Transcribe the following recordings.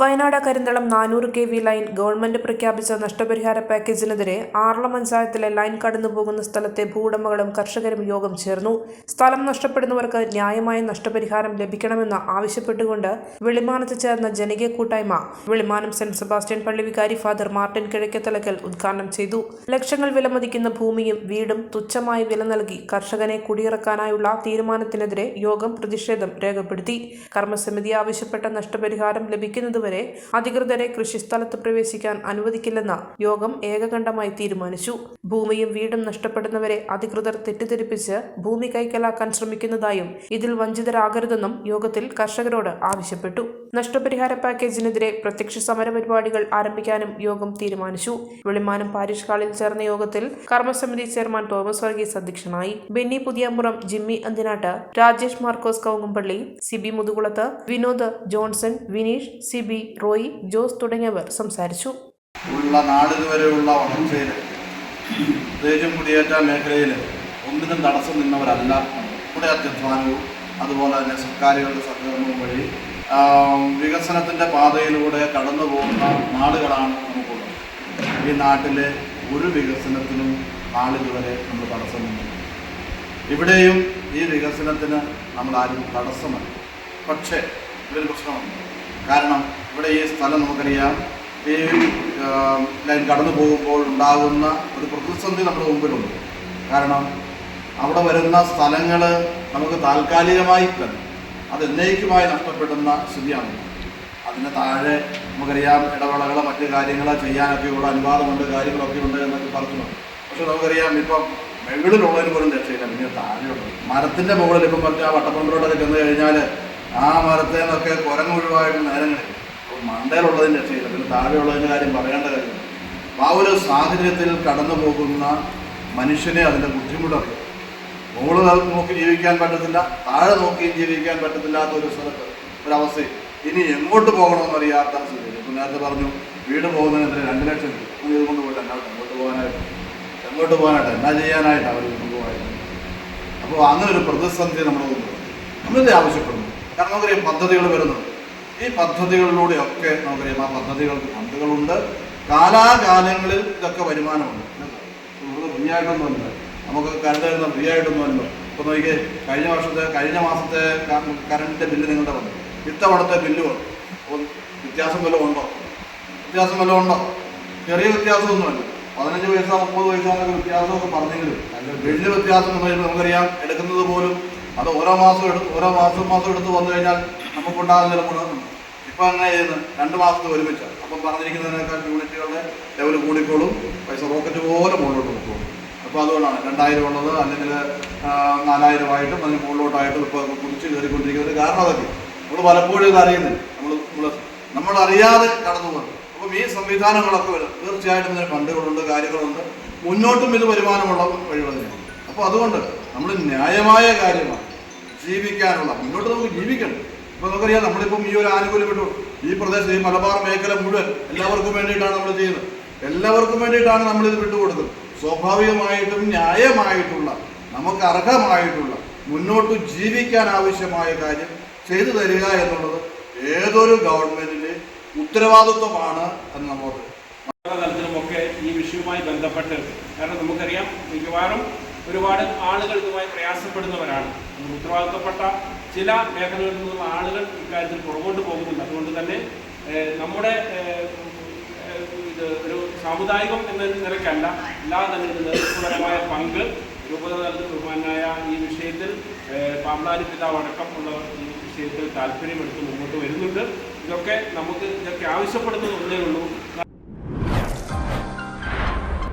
വയനാട് കരിന്തളം നാനൂറ് K V line government പ്രഖ്യാപിച്ച നഷ്ടപരിഹാര പാക്കേജിനെതിരെ ആറളം പഞ്ചായത്തിലെ ലൈൻ കടന്നുപോകുന്ന സ്ഥലത്തെ ഭൂവുടമകളും കർഷകരും യോഗം ചേർന്നു. സ്ഥലം നഷ്ടപ്പെടുന്നവർക്ക് ന്യായമായ നഷ്ടപരിഹാരം ലഭിക്കണമെന്ന് ആവശ്യപ്പെട്ടുകൊണ്ട് വെളിമാനത്ത് ചേർന്ന ജനകീയ കൂട്ടായ്മ വെളിമാനം സെന്റ് സെബാസ്റ്റ്യൻ പള്ളി വികാരി ഫാദർ മാർട്ടിൻ കിഴക്കത്തലക്കൽ ഉദ്ഘാടനം ചെയ്തു. ലക്ഷങ്ങൾ വിലമതിക്കുന്ന ഭൂമിയും വീടും തുച്ഛമായി വില നൽകി കർഷകനെ കുടിയിറക്കാനായുള്ള തീരുമാനത്തിനെതിരെ യോഗം പ്രതിഷേധം രേഖപ്പെടുത്തി. കർമ്മസമിതി ആവശ്യപ്പെട്ട നഷ്ടപരിഹാരം ലഭിക്കുന്നതുവരെ അധികൃതരെ കൃഷിസ്ഥലത്ത് പ്രവേശിക്കാൻ അനുവദിക്കില്ലെന്ന യോഗം ഏകകണ്ഠമായി തീരുമാനിച്ചു. ഭൂമിയും വീടും നഷ്ടപ്പെടുന്നവരെ അധികൃതർ തെറ്റിദ്ധരിപ്പിച്ച് ഭൂമി കൈക്കലാക്കാൻ ശ്രമിക്കുന്നതായും ഇതിൽ വഞ്ചിതരാകരുതെന്നും യോഗത്തിൽ കർഷകരോട് ആവശ്യപ്പെട്ടു. നഷ്ടപരിഹാര പാക്കേജിനെതിരെ പ്രത്യക്ഷ സമര പരിപാടികൾ ആരംഭിക്കാനും യോഗം തീരുമാനിച്ചു. വെളിമാനം പാരിഷ് ഹാളിൽ ചേർന്ന യോഗത്തിൽ കർമ്മസമിതി ചെയർമാൻ തോമസ് വർഗീസ് അധ്യക്ഷനായി. Benny Puthiyampuram Jimmy Anthinattu Rajesh Markose Kavungumpally Sibi Muthukulathu Vinod Johnson Vineesh Sibi Roy Jose തുടങ്ങിയവർ സംസാരിച്ചു. ഉള്ള നാളിതുവരെയുള്ള വളർച്ചയിൽ പ്രത്യേകിച്ചും കുടിയേറ്റ മേഖലയിൽ ഒന്നിനും തടസ്സം നിന്നവരല്ല. നമ്മുടെ അധ്യധ്വാനവും അതുപോലെ തന്നെ സർക്കാരുകളുടെ സഹകരണവും വഴി വികസനത്തിന്റെ പാതയിലൂടെ കടന്നു പോകുന്ന നാടുകളാണ് നമുക്കുള്ളത് ഈ നാട്ടിലെ ഒരു വികസനത്തിനും നാളിതുവരെ നമ്മൾ തടസ്സം നിന്നില്ല ഇവിടെയും ഈ വികസനത്തിന് നമ്മൾ ആരും തടസ്സമല്ല. പക്ഷേ ഇതൊരു പ്രശ്നമുണ്ട് കാരണം ഇവിടെ ഈ സ്ഥലം നമുക്കറിയാം. ഈ ലൈൻ കടന്നു പോകുമ്പോൾ ഉണ്ടാകുന്ന ഒരു പ്രതിസന്ധി നമ്മുടെ മുമ്പിലുണ്ട്. കാരണം അവിടെ വരുന്ന സ്ഥലങ്ങൾ നമുക്ക് താൽക്കാലികമായി തന്നെ അത് എന്നേക്കുമായി നഷ്ടപ്പെടുന്ന സ്ഥിതിയാണ്. അതിന് താഴെ നമുക്കറിയാം ഇടവേളകൾ മറ്റു ചെയ്യാനൊക്കെ ചെയ്യാനൊക്കെയുള്ള അനുവാദമുണ്ട് കാര്യങ്ങളൊക്കെ ഉണ്ട് എന്നൊക്കെ പറഞ്ഞിട്ടുണ്ട് പക്ഷെ നമുക്കറിയാം ഇപ്പം മുകളിലുള്ളതിന് പോലും രക്ഷയില്ല പിന്നെ താഴെയുള്ളത്. മരത്തിന്റെ മുകളിൽ ഇപ്പം പറഞ്ഞ ആ വട്ടപ്പറമ്പിലോട്ടൊക്കെ ചെന്ന് കഴിഞ്ഞാൽ ആ മരത്തിൽ നിന്നൊക്കെ കുരങ്ങ് ഒഴിവായിട്ട് കഴിക്കും മണ്ടയിലുള്ളതിന്റെ രക്ഷയില്ല. പിന്നെ താഴെയുള്ളതിന്റെ കാര്യം പറയേണ്ട കാര്യമില്ല. ആ ഒരു സാഹചര്യത്തിൽ കടന്നു പോകുന്ന മനുഷ്യനെ അതിന്റെ ബുദ്ധിമുട്ടറിയാം. മുകളിൽ നോക്കി ജീവിക്കാൻ പറ്റത്തില്ല താഴെ നോക്കിയും ജീവിക്കാൻ പറ്റത്തില്ലാത്ത ഒരു സ്ഥലത്ത് ഒരവസ്ഥയിൽ. ഇനി എങ്ങോട്ട് പോകണമെന്നറിയാത്ത സ്ഥിതി ഇപ്പം നേരത്തെ പറഞ്ഞു വീട് പോകുന്നതിന് രണ്ട് ലക്ഷം രൂപ. ഇതുകൊണ്ട് പോയിട്ട് എന്നാൽ എങ്ങോട്ട് പോകാനായിട്ട്? എങ്ങോട്ട് പോകാനായിട്ട്? എന്നാ ചെയ്യാനായിട്ട് അവർ കൊണ്ടുപോകാനായിട്ട് അപ്പോൾ അങ്ങനെ ഒരു പ്രതിസന്ധി നമ്മൾ കൊണ്ടുപോകും നമ്മളിത് ആവശ്യപ്പെടുന്നു? കാരണം നമുക്കറിയാം പദ്ധതികൾ വരുന്നുണ്ട്. ഈ പദ്ധതികളിലൂടെയൊക്കെ നമുക്കറിയാം ആ പദ്ധതികൾക്ക് ഫണ്ടുകളുണ്ട്. കാലാകാലങ്ങളിൽ ഇതൊക്കെ വരുമാനമുണ്ട്. നമുക്ക് കരണ്ട് വരുന്ന ഫ്രീ ആയിട്ടൊന്നുമല്ല ഇപ്പോൾ നോക്കിയേ കഴിഞ്ഞ വർഷത്തെ കഴിഞ്ഞ മാസത്തെ കറണ്ടിന്റെ ബില്ല് നിങ്ങളുടെ വന്നു. ഇത്തവണത്തെ ബില്ല് വന്നു. വ്യത്യാസം വല്ലതും ഉണ്ടോ? വ്യത്യാസം വല്ലതും ഉണ്ടോ? ചെറിയ വ്യത്യാസമൊന്നുമല്ല പതിനഞ്ച് പൈസ മുപ്പത് പൈസ എന്നൊക്കെ വ്യത്യാസമൊക്കെ പറഞ്ഞെങ്കിലും വലിയ വ്യത്യാസം എന്ന് പറയുമ്പോൾ നമുക്കറിയാം. എടുക്കുന്നത് പോലും അത് ഓരോ മാസം എടുത്ത് ഓരോ മാസം മാസം എടുത്ത് വന്നു കഴിഞ്ഞാൽ നമുക്കുണ്ടാകുന്ന ഗുണങ്ങളുണ്ട് ഇപ്പം അങ്ങനെ ചെയ്യുന്നത് രണ്ട് മാസത്തെ ഒരുമിച്ച് അപ്പം പറഞ്ഞിരിക്കുന്നതിനേക്കാൾ യൂണിറ്റുകളുടെ ലെവൽ കൂടിക്കോളും. പൈസ റോക്കറ്റ് പോലെ മുകളിലോട്ട് പോകും അപ്പോൾ അതുകൊണ്ടാണ് രണ്ടായിരം ഉള്ളത് അല്ലെങ്കിൽ നാലായിരമായിട്ടും അതിന് മുകളിലോട്ടായിട്ടും ഇപ്പോൾ കുതിച്ച് കയറിക്കൊണ്ടിരിക്കുന്നത് കാരണം അതൊക്കെ. നമ്മൾ പലപ്പോഴും ഇത് അറിയുന്നില്ല. നമ്മൾ നമ്മൾ അറിയാതെ കടന്നു പോകുന്നത് അപ്പം ഈ സംവിധാനങ്ങളൊക്കെ വരും. തീർച്ചയായിട്ടും ഇതിന് ഫണ്ടുകളുണ്ട് കാര്യങ്ങളുണ്ട്. മുന്നോട്ടും ഇത് വരുമാനമുള്ള വഴികൾ തന്നെയാണ് അപ്പോൾ അതുകൊണ്ട് നമ്മൾ ന്യായമായ കാര്യമാണ്. ജീവിക്കാനുള്ള. മുന്നോട്ട് നമുക്ക് ജീവിക്കണം. ഇപ്പൊ നമുക്കറിയാം നമ്മളിപ്പം ഈ ഒരു ആനുകൂല്യം ഈ പ്രദേശത്ത് ഈ മലബാർ മേഖല മുഴുവൻ എല്ലാവർക്കും വേണ്ടിയിട്ടാണ് നമ്മൾ ചെയ്യുന്നത്. എല്ലാവർക്കും വേണ്ടിയിട്ടാണ് നമ്മൾ ഇത് വിട്ടുകൊടുക്കുന്നത് സ്വാഭാവികമായിട്ടും ന്യായമായിട്ടുള്ള നമുക്ക് അർഹമായിട്ടുള്ള മുന്നോട്ട് ജീവിക്കാൻ ആവശ്യമായ കാര്യം ചെയ്തു തരിക എന്നുള്ളത് ഏതൊരു ഗവൺമെന്റിന്റെ ഉത്തരവാദിത്വമാണ് എന്ന് നമ്മൾ തലത്തിലുമൊക്കെ ഈ വിഷയവുമായി ബന്ധപ്പെട്ട് കാരണം നമുക്കറിയാം മിക്കവാറും ഒരുപാട് ആളുകൾ ഇതുമായി പ്രയാസപ്പെടുന്നവരാണ് ഉത്തരവാദിത്തപ്പെട്ട ചില മേഖലകളിൽ നിന്നുള്ള ആളുകൾ ഇക്കാര്യത്തിൽ പുറകോട്ട് പോകുന്നുണ്ട്. അതുകൊണ്ട് തന്നെ നമ്മുടെ ഇത് ഒരു സാമുദായികം എന്ന നിലയ്ക്കല്ല എല്ലാ തന്നെ നേതൃത്വപരമായ പങ്ക് രൂപതലത്തിൽ ബഹുമാനായ ഈ വിഷയത്തിൽ പാമ്പാരി പിതാവ് അടക്കമുള്ളവർ ഈ വിഷയത്തിൽ താല്പര്യമെടുത്ത് മുന്നോട്ട് വരുന്നുണ്ട്. ഇതൊക്കെ നമുക്ക് ഇതൊക്കെ ആവശ്യപ്പെടുന്നത് ഒന്നേ ഉള്ളൂ.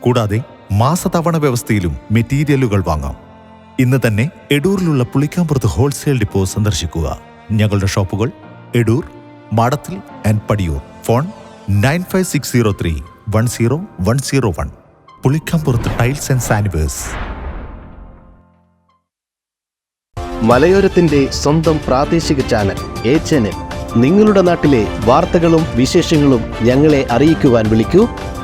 കൂടാതെ മാസതവണ വ്യവസ്ഥയിലും മെറ്റീരിയലുകൾ വാങ്ങാം. ഇന്ന് തന്നെ എഡൂറിലുള്ള പുളിക്കാമ്പുറത്ത് ഹോൾസെയിൽ ഡിപ്പോ സന്ദർശിക്കുക. ഞങ്ങളുടെ ഷോപ്പുകൾ Edoor Madathil and Padiyoor. Phone nine five six zero three one zero one zero one. Pulikkampurath tiles and saniwares. മലയോരത്തിന്റെ സ്വന്തം പ്രാദേശിക ചാനൽ എ ചാനൽ. നിങ്ങളുടെ നാട്ടിലെ വാർത്തകളും വിശേഷങ്ങളും ഞങ്ങളെ അറിയിക്കുവാൻ വിളിക്കൂ.